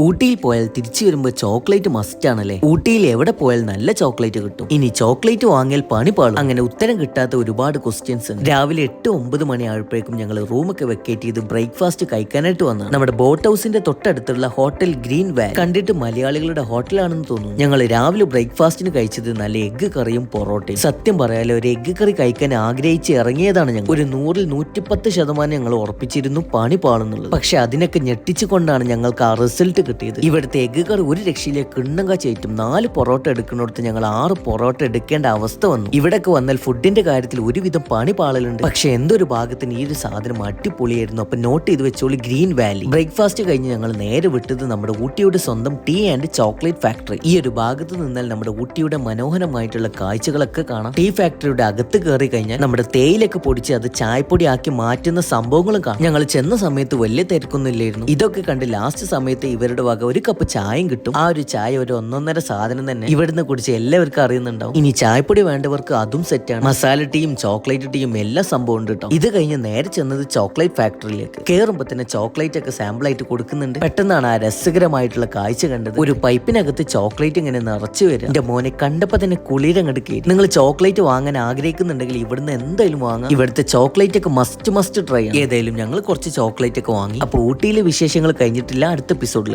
ഊട്ടിയിൽ പോയാൽ തിരിച്ചു വരുമ്പോൾ ചോക്ലേറ്റ് മസ്റ്റ് ആണല്ലേ? ഊട്ടിയിൽ എവിടെ പോയാൽ നല്ല ചോക്ലേറ്റ് കിട്ടും? ഇനി ചോക്ലേറ്റ് വാങ്ങിയാൽ പണി പാളും. അങ്ങനെ ഉത്തരം കിട്ടാത്ത ഒരുപാട് ക്വസ്റ്റ്യൻസ് ഉണ്ട്. രാവിലെ എട്ട് ഒമ്പത് മണി ആയപ്പോഴേക്കും ഞങ്ങൾ റൂമൊക്കെ വെക്കേറ്റ് ചെയ്ത് ബ്രേക്ക്ഫാസ്റ്റ് കഴിക്കാനായിട്ട് വന്നു നമ്മുടെ ബോട്ട് ഹൗസിന്റെ തൊട്ടടുത്തുള്ള ഹോട്ടൽ ഗ്രീൻ വാൻ കണ്ടിട്ട് മലയാളികളുടെ ഹോട്ടലാണെന്ന് തോന്നുന്നു. ഞങ്ങൾ രാവിലെ ബ്രേക്ക്ഫാസ്റ്റിന് കഴിച്ചത് നല്ല എഗ്ഗ് കറിയും പൊറോട്ടയും. സത്യം പറയാലോ ഒരു എഗ്ഗ് കറി കഴിക്കാൻ ആഗ്രഹിച്ച് ഇറങ്ങിയതാണ് ഞങ്ങൾ. ഒരു നൂറിൽ നൂറ്റിപ്പത്ത് ശതമാനം ഞങ്ങൾ ഉറപ്പിച്ചിരുന്നു പണി പാളുന്നുള്ളത്. പക്ഷെ അതിനൊക്കെ ഞെട്ടിച്ചുകൊണ്ടാണ് ഞങ്ങൾക്ക് ആ റിസൾട്ട് കിട്ടിയത്. ഇവിടുത്തെ എഗ്ഗ് കറി ഒരു രക്ഷയിലെ കിണ്ണങ്ക ചേറ്റും നാല് പൊറോട്ട എടുക്കുന്നിടത്ത് ഞങ്ങൾ ആറ് പൊറോട്ട എടുക്കേണ്ട അവസ്ഥ വന്നു. ഇവിടേക്ക് വന്നാൽ ഫുഡിന്റെ കാര്യത്തിൽ ഒരുവിധം പണി പാളലുണ്ട്. പക്ഷെ എന്തൊരു ഭാഗത്തിന് ഈ ഒരു സാധനം അടിപൊളിയായിരുന്നു. അപ്പൊ നോട്ട് ചെയ്ത് വെച്ചോളൂ ഗ്രീൻ വാലി ബ്രേക്ക്ഫാസ്റ്റ് കഴിഞ്ഞ് ഞങ്ങൾ നേരെ വിട്ടത് നമ്മുടെ ഊട്ടിയുടെ സ്വന്തം ടീ ആൻഡ് ചോക്ലേറ്റ് ഫാക്ടറി ഈ ഒരു ഭാഗത്ത് നിന്നാൽ നമ്മുടെ ഊട്ടിയുടെ മനോഹരമായിട്ടുള്ള കാഴ്ചകളൊക്കെ കാണാം. ടീ ഫാക്ടറിയുടെ അകത്ത് കയറി കഴിഞ്ഞാൽ നമ്മുടെ തേയിലൊക്കെ പൊടിച്ച് അത് ചായപ്പൊടി ആക്കി മാറ്റുന്ന സംഭവങ്ങളും കാണാം. ഞങ്ങൾ ചെന്ന സമയത്ത് വലിയ തിരക്കൊന്നുമില്ലായിരുന്നു ഇതൊക്കെ കണ്ട് ലാസ്റ്റ് സമയത്ത് ഇവരുടെ വക ഒരു കപ്പ് ചായയും കിട്ടും. ആ ഒരു ചായ ഒരു ഒന്നൊന്നര സാധനം തന്നെ ഇവിടുന്ന് കുടിച്ച് എല്ലാവർക്കും അറിയുന്നുണ്ടാവും. ഇനി ചായപ്പൊടി വേണ്ടവർക്ക് അതും സെറ്റാണ് മസാല ടീയും ചോക്ലേറ്റ് ടീയും എല്ലാ സംഭവം ഉണ്ട് ഇത് കഴിഞ്ഞ് നേരെ ചെന്നത് ചോക്ലേറ്റ് ഫാക്ടറിയിലേക്ക് കയറുമ്പോൾ തന്നെ ചോക്ലേറ്റ് ഒക്കെ സാമ്പിൾ ആയിട്ട് കൊടുക്കുന്നുണ്ട്. പെട്ടെന്നാണ് ആ രസകരമായിട്ടുള്ള കാഴ്ച കണ്ടത്. ഒരു പൈപ്പിനകത്ത് ചോക്ലേറ്റ് ഇങ്ങനെ നിറച്ചു വരും. എന്റെ മോനെ കണ്ടപ്പോ തന്നെ കുളിരങ്ങട് കയറി നിങ്ങൾ ചോക്ലേറ്റ് വാങ്ങാൻ ആഗ്രഹിക്കുന്നുണ്ടെങ്കിൽ ഇവിടുന്ന് എന്തായാലും വാങ്ങാം. ഇവിടുത്തെ ചോക്ലേറ്റ് ഒക്കെ മസ്റ്റ് മസ്റ്റ് ട്രൈ ആണ്. ഏതായാലും ഞങ്ങൾ കുറച്ച് ചോക്ലേറ്റ് ഒക്കെ വാങ്ങി. അപ്പൊ ഊട്ടിയിലെ വിശേഷങ്ങൾ കഴിഞ്ഞിട്ടില്ല. അടുത്ത എപ്പിസോഡിൽ